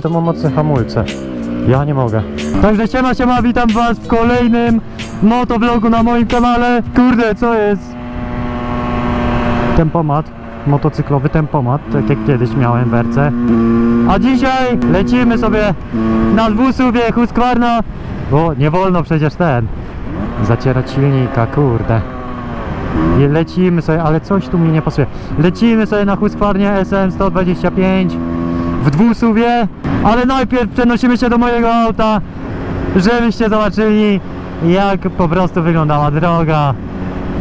ale to ma mocne hamulce. Ja nie mogę. Także siema, siema, witam was w kolejnym motovlogu na moim kanale. Kurde, co jest? Tempomat, motocyklowy tempomat, tak jak kiedyś miałem w. A dzisiaj lecimy sobie na dwusuwie Husqvarna, bo nie wolno przecież ten zacierać silnika, kurde. I lecimy sobie, ale coś tu mi nie pasuje. Lecimy sobie na Husqvarnie SM125 w dwusuwie, ale najpierw przenosimy się do mojego auta, żebyście zobaczyli jak po prostu wyglądała droga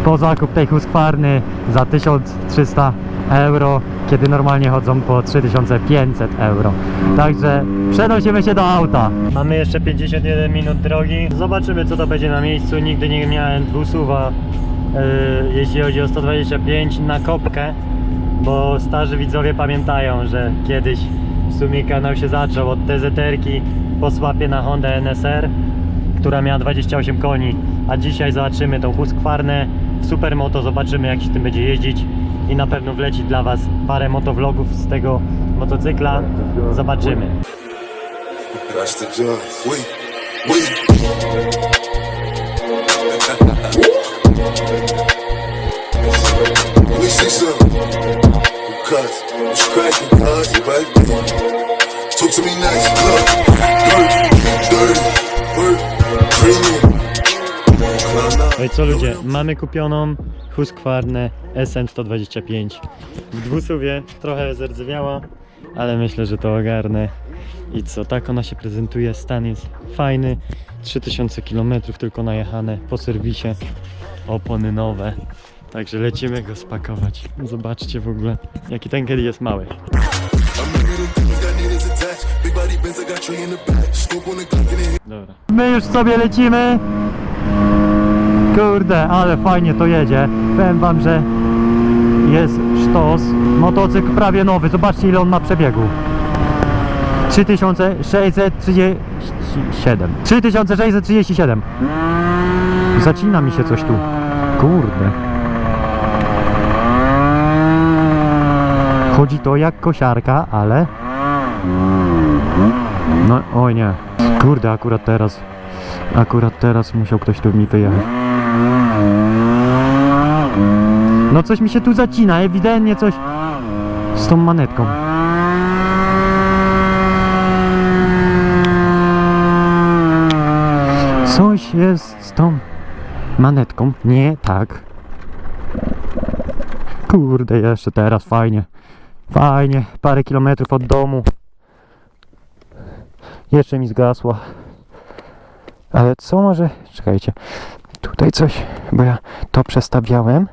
po zakup tej Husqvarny za 1300 euro, kiedy normalnie chodzą po 3500 euro. Także przenosimy się do auta. Mamy jeszcze 51 minut drogi. Zobaczymy co to będzie na miejscu. Nigdy nie miałem dwusuwa, yy, jeśli chodzi o 125 na kopkę, bo starzy widzowie pamiętają, że kiedyś w sumie kanał się zaczął od TZR-ki po swapie na Honda NSR która miała 28 koni, a dzisiaj zobaczymy tą Husqvarnę w Supermoto, zobaczymy jak się tym będzie jeździć i na pewno wleci dla Was parę motovlogów z tego motocykla, zobaczymy. We, see some. What's cracking? Talk to me nice, look. Dirty, dirty, work, premium. I co ludzie, mamy kupioną Husqvarnę SM125 w dwusuwie, trochę zerdzewiała, ale myślę, że to ogarnę. I co, tak ona się prezentuje, stan jest fajny, 3000 km tylko najechane po serwisie, opony nowe. Także lecimy go spakować. Zobaczcie w ogóle, jaki ten kiedy jest mały. Dobra. My już sobie lecimy. Kurde, ale fajnie to jedzie. Powiem wam, że jest sztos. Motocykl prawie nowy. Zobaczcie ile on ma przebiegu. 3637. 3637. Zacina mi się coś tu. Kurde. Chodzi to jak kosiarka, ale no, oj nie. Kurde, akurat teraz. Akurat teraz musiał ktoś tu mi wyjechać. No coś mi się tu zacina, ewidentnie coś z tą manetką. Coś jest z tą manetką. Nie tak. Kurde, jeszcze teraz fajnie. Fajnie, parę kilometrów od domu. Jeszcze mi zgasła. Ale co może... Czekajcie. Tutaj coś, bo ja to przestawiałem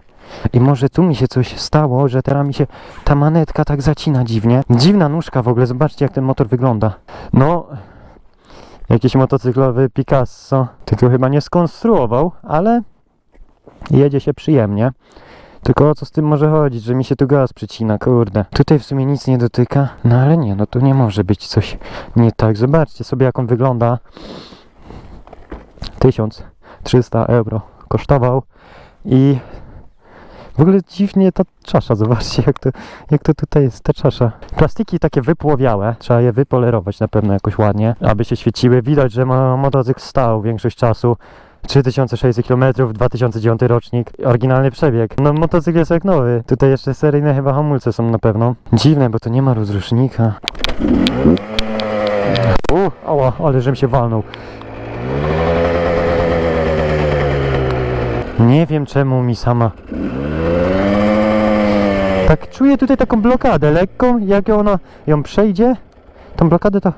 i może tu mi się coś stało, że teraz mi się ta manetka tak zacina dziwnie. Dziwna nóżka w ogóle, zobaczcie jak ten motor wygląda. No, jakiś motocyklowy Picasso. Tylko chyba nie skonstruował, ale jedzie się przyjemnie. Tylko o co z tym może chodzić, że mi się tu gaz przycina, kurde. Tutaj w sumie nic nie dotyka, no ale nie, no tu nie może być coś nie tak. Zobaczcie sobie jak on wygląda. 1300 euro kosztował i w ogóle dziwnie ta czasza, zobaczcie jak to, jak to tutaj jest, ta czasza. Plastiki takie wypłowiałe, trzeba je wypolerować na pewno jakoś ładnie, aby się świeciły. Widać, że mo- motocykl stał większość czasu. 3600 km, 2009 rocznik, oryginalny przebieg. No motocykl jest jak nowy. Tutaj jeszcze seryjne chyba hamulce są na pewno. Dziwne, bo to nie ma rozrusznika. U, ała, ale żem się walnął. Nie wiem czemu mi sama. Tak czuję tutaj taką blokadę lekką, jak ona ją przejdzie, tą blokadę to...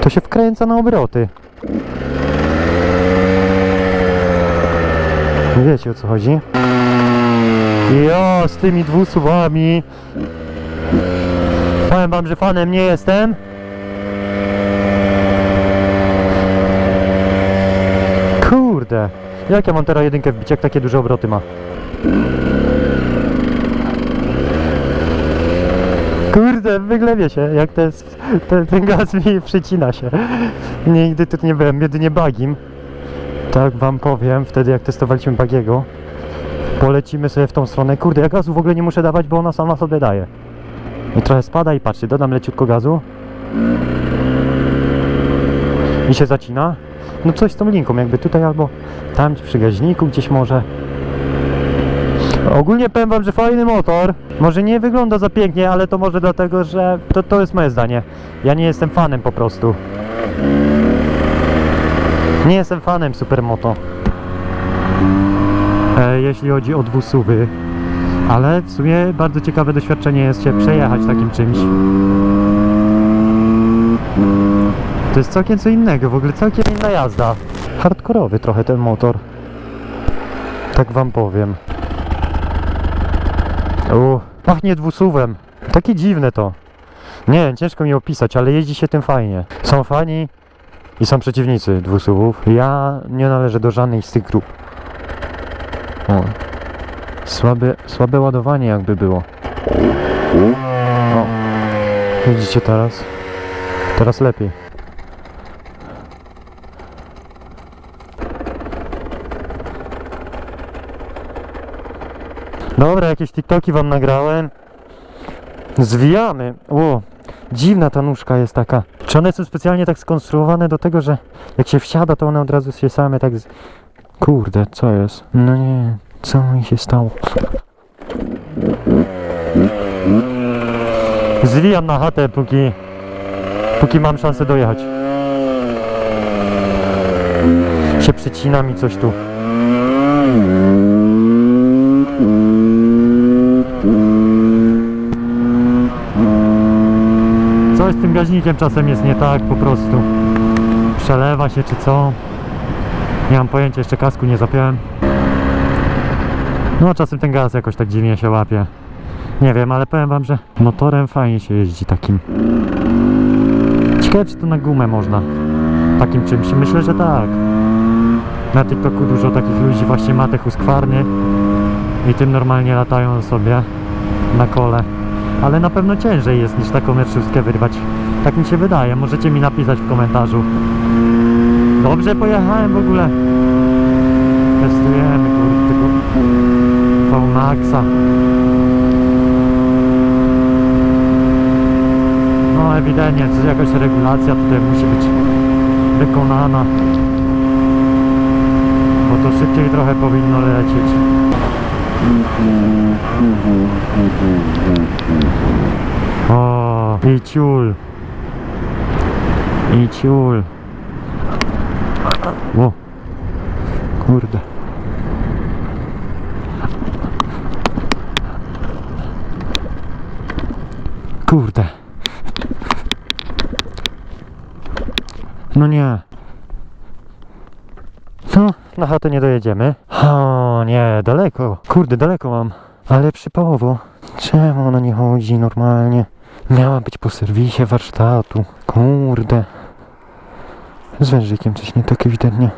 To się wkręca na obroty. Wiecie o co chodzi? Jo, z tymi dwusuwami. Powiem wam, że fanem nie jestem. Kurde. Jak ja mam teraz jedynkę wbić, jak takie duże obroty ma? Kurde, wyglebię się, jak to jest, ten, ten gaz mi przycina się. Nigdy tu nie byłem, jedynie bagim. Tak wam powiem, wtedy jak testowaliśmy bagiego. Polecimy sobie w tą stronę. Kurde, ja gazu w ogóle nie muszę dawać, bo ona sama sobie daje. I trochę spada i patrzcie, dodam leciutko gazu. I się zacina. No coś z tą linką, jakby tutaj albo tam przy gaźniku gdzieś może. Ogólnie powiem wam, że fajny motor. Może nie wygląda za pięknie, ale to może dlatego, że to, to jest moje zdanie. Ja nie jestem fanem po prostu. Nie jestem fanem Supermoto. E, jeśli chodzi o dwusuwy. Ale w sumie bardzo ciekawe doświadczenie jest się przejechać takim czymś. To jest całkiem co innego, w ogóle całkiem inna jazda. Hardkorowy trochę ten motor. Tak wam powiem. Pachnie dwusuwem. Takie dziwne to. Nie wiem, ciężko mi opisać, ale jeździ się tym fajnie. Są fani i są przeciwnicy dwusuwów. Ja nie należę do żadnej z tych grup. O. Słabe, słabe ładowanie jakby było. O. Widzicie teraz? Teraz lepiej. Dobra, jakieś TikToki wam nagrałem. Zwijamy. O, dziwna ta nóżka jest taka. Czy one są specjalnie tak skonstruowane do tego, że jak się wsiada, to one od razu się same tak z... Kurde, co jest? No nie, co mi się stało? Zwijam na chatę, póki... Póki mam szansę dojechać. Się przecina mi coś tu. Coś z tym gaźnikiem czasem jest nie tak po prostu. Przelewa się czy co. Nie mam pojęcia, jeszcze kasku nie zapiąłem. No czasem ten gaz jakoś tak dziwnie się łapie. Nie wiem, ale powiem wam, że motorem fajnie się jeździ takim. Ciekawe czy to na gumę można. Takim czymś. Myślę, że tak. Na TikToku dużo takich ludzi właśnie ma te huskwarny i tym normalnie latają sobie na kole. Ale na pewno ciężej jest niż taką R6 wyrwać. Tak mi się wydaje. Możecie mi napisać w komentarzu. Dobrze pojechałem w ogóle. Testujemy tego V-Maxa. No ewidentnie, jakaś regulacja tutaj musi być wykonana. Bo to szybciej trochę powinno lecieć. O, i ciul. I ciul. O, kurde. Kurde. No nie. No, na chatę nie dojedziemy. O nie, daleko. Kurde, daleko mam. Ale przypałowo. Czemu ona nie chodzi normalnie? Miała być po serwisie warsztatu. Kurde. Z wężykiem coś nie tak ewidentnie.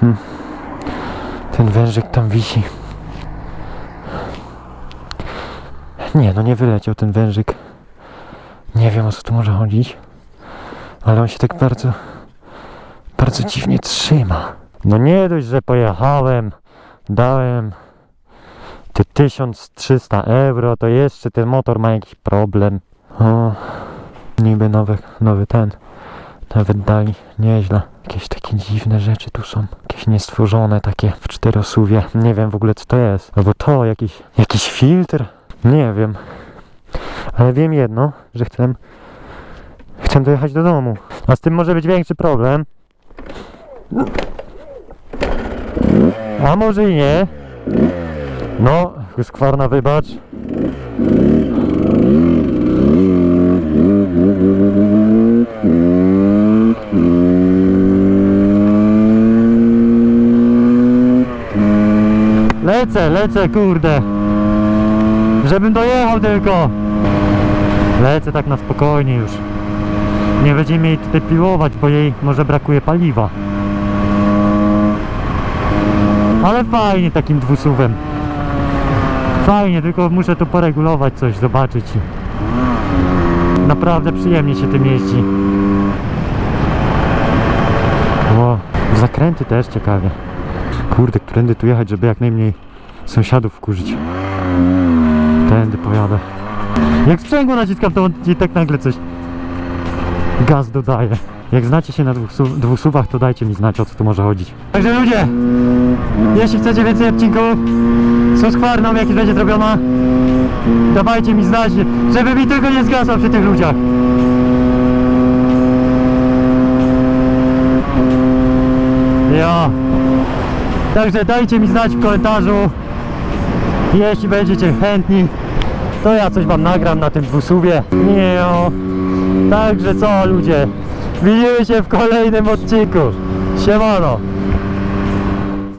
Hm. Ten wężyk tam wisi. Nie, no nie wyleciał ten wężyk. Nie wiem o co tu może chodzić. Ale on się tak bardzo, bardzo dziwnie trzyma. No nie dość, że pojechałem, dałem te 1300 euro, to jeszcze ten motor ma jakiś problem. O, niby nowy, nowy ten. Nawet dali nieźle. Jakieś takie dziwne rzeczy tu są. Jakieś niestworzone takie w czterosuwie. Nie wiem w ogóle co to jest. Albo to jakiś, jakiś filtr. Nie wiem. Ale wiem jedno, że chcę Chcę dojechać do domu. A z tym może być większy problem. A może i nie. No, skwarna wybacz. Lecę, lecę, kurde. Żebym dojechał tylko. Lecę tak na spokojnie już. Nie będziemy jej tutaj piłować, bo jej może brakuje paliwa. Ale fajnie takim dwusuwem. Fajnie, tylko muszę tu poregulować coś, zobaczyć. Naprawdę przyjemnie się tym jeździ. O, zakręty też ciekawie. Kurde, którędy tu jechać, żeby jak najmniej sąsiadów wkurzyć. Tędy pojadę. Jak sprzęgło naciskam, to on tak nagle coś gaz dodaje. Jak znacie się na dwóch, dwóch suwach, to dajcie mi znać, o co tu może chodzić. Także ludzie, jeśli chcecie więcej odcinków z Husqvarną, jaki będzie zrobiona, dawajcie mi znać, żeby mi tylko nie zgasał przy tych ludziach. Ja. Także dajcie mi znać w komentarzu, jeśli będziecie chętni, to ja coś wam nagram na tym dwusuwie. Nie. Także co ludzie, widzimy się w kolejnym odcinku. Siemano.